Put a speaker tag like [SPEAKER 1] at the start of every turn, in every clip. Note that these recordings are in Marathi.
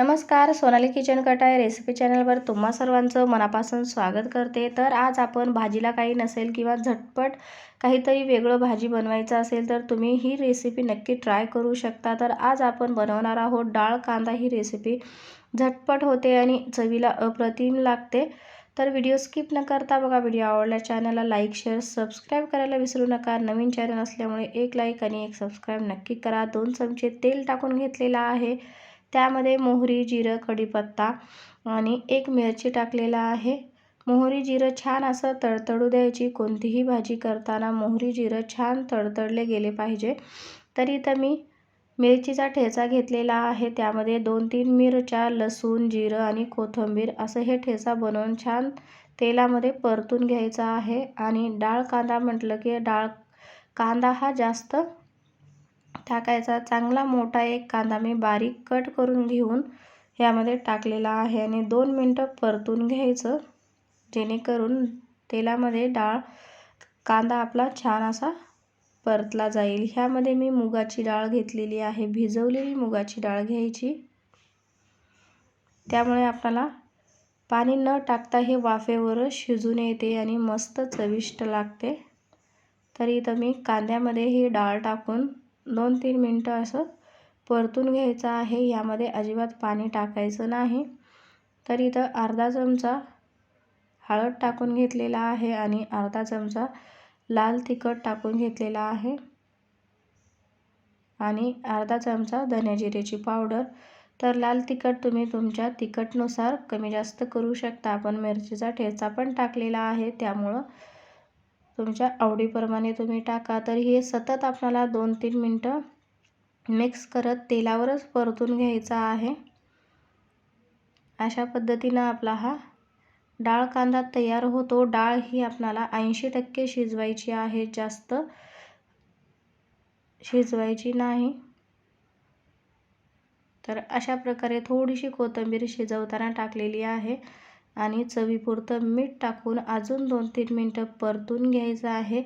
[SPEAKER 1] नमस्कार सोनाली किचन कटाय रेसिपी चॅनलवर तुम्हा सर्वांचं मनापासून स्वागत करते. तर आज आपण भाजीला काही नसेल किंवा झटपट काहीतरी वेगळं भाजी बनवायचं असेल तर तुम्ही ही रेसिपी नक्की ट्राय करू शकता. तर आज आपण बनवणार आहोत डाळ कांदा ही रेसिपी. झटपट होते आणि चवीला अप्रतिम लागते. तर व्हिडिओ स्किप न करता बघा व्हिडिओ आवडल्या चॅनलला लाईक शेअर सबस्क्राईब करायला विसरू नका. नवीन चॅनल असल्यामुळे एक लाईक आणि एक सबस्क्राईब नक्की करा. दोन चमचे तेल टाकून घेतलेला आहे. त्यामध्ये मोहरी जिरं कढीपत्ता आणि एक मिरची टाकलेला आहे. मोहरी जिरं छान असं तडतडू द्यायची. कोणतीही भाजी करताना मोहरी जिरं छान तडतडले गेले पाहिजे. तरी तर मी मिरचीचा ठेचा घेतलेला आहे. त्यामध्ये दोन तीन मिरच्या लसूण जिरं आणि कोथिंबीर असं हे ठेचा बनवून छान तेलामध्ये परतून घ्यायचा आहे. आणि डाळ कांदा म्हटलं की डाळ कांदा हा जास्त टाकायचा. चांगला मोठा एक कांदा मी बारीक कट करून घेऊन यामध्ये टाकलेला आहे आणि दोन मिनटं परतून घ्यायचं. जेणेकरून तेलामध्ये डाळ कांदा आपला छान असा परतला जाईल. ह्यामध्ये मी मुगाची डाळ घेतलेली आहे. भिजवलेली मुगाची डाळ घ्यायची. त्यामुळे आपल्याला पाणी न टाकता हे वाफेवरच शिजून येते आणि मस्त चविष्ट लागते. तरी इथं मी कांद्यामध्ये ही डाळ टाकून दोन तीन मिनटं असं परतून घ्यायचं आहे. यामध्ये अजिबात पाणी टाकायचं नाही. तर इथं अर्धा चमचा हळद टाकून घेतलेला आहे आणि अर्धा चमचा लाल तिखट टाकून घेतलेला आहे. आणि अर्धा चमचा धन्याजिरेची पावडर. तर लाल तिखट तुम्ही तुमच्या तिखटनुसार कमी जास्त करू शकता. आपण मिरचीचा ठेचा पण टाकलेला आहे. त्यामुळं तुमच्या आवडीप्रमाणे तुम्ही टाका. तर हे सतत आपल्याला दोन तीन मिनटं मिक्स करत तेलावरच परतून घ्यायचा आहे. अशा पद्धतीनं आपला हा डाळ कांदा तयार होतो. डाळ ही आपल्याला ऐंशी टक्के शिजवायची आहे. जास्त शिजवायची नाही. तर अशा प्रकारे थोडीशी कोथिंबीर शिजवताना टाकलेली आहे. आणि चवीपुरतं मीठ टाकून अजून दोन तीन मिनटं परतून घ्यायचं आहे.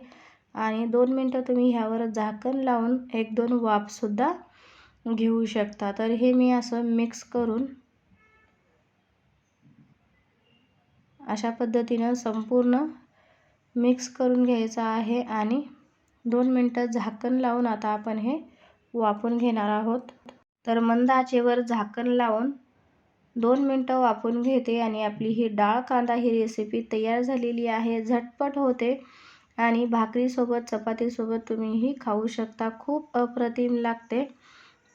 [SPEAKER 1] आणि दोन मिनटं तुम्ही ह्यावर झाकण लावून एक दोन वाफसुद्धा घेऊ शकता. तर हे मी असं मिक्स करून अशा पद्धतीनं संपूर्ण मिक्स करून घ्यायचं आहे. आणि दोन मिनटं झाकण लावून आता आपण हे वाफून घेणार आहोत. तर मंद आचेवर झाकण लावून दोन मिनटं वाफून घेते आणि आपली ही डाळ कांदा ही रेसिपी तयार झालेली आहे. झटपट होते आणि भाकरीसोबत चपातीसोबत तुम्हीही खाऊ शकता. खूप अप्रतिम लागते.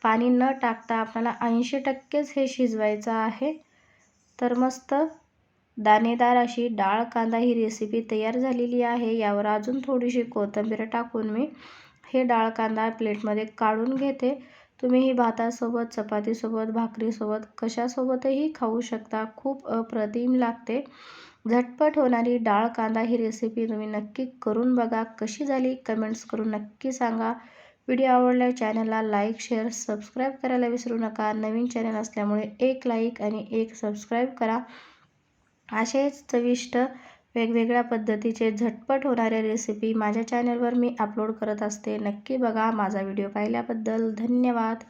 [SPEAKER 1] पाणी न टाकता आपल्याला ऐंशी टक्केच हे शिजवायचं आहे. तर मस्त दाणेदार अशी डाळ कांदा ही रेसिपी तयार झालेली आहे. यावर अजून थोडीशी कोथिंबीर टाकून मी हे डाळ कांदा प्लेटमध्ये काढून घेते. तुम्ही ही भातासोबत चपातीसोबत भाकरीसोबत कशासोबतही खाऊ शकता. खूप अप्रतिम लागते. झटपट होणारी डाळ कांदा ही रेसिपी तुम्ही नक्की करून बघा. कशी झाली कमेंट्स करून नक्की सांगा. व्हिडिओ आवडल्या चॅनलला लाईक शेअर सबस्क्राईब करायला विसरू नका. नवीन चॅनल असल्यामुळे एक लाईक आणि एक सबस्क्राईब करा. असेच चविष्ट वेगवेगळ्या पद्धतीचे झटपट होणाऱ्या रेसिपी माझ्या चॅनलवर मी अपलोड करत असते. नक्की बघा माझा व्हिडिओ पाहिल्याबद्दल धन्यवाद.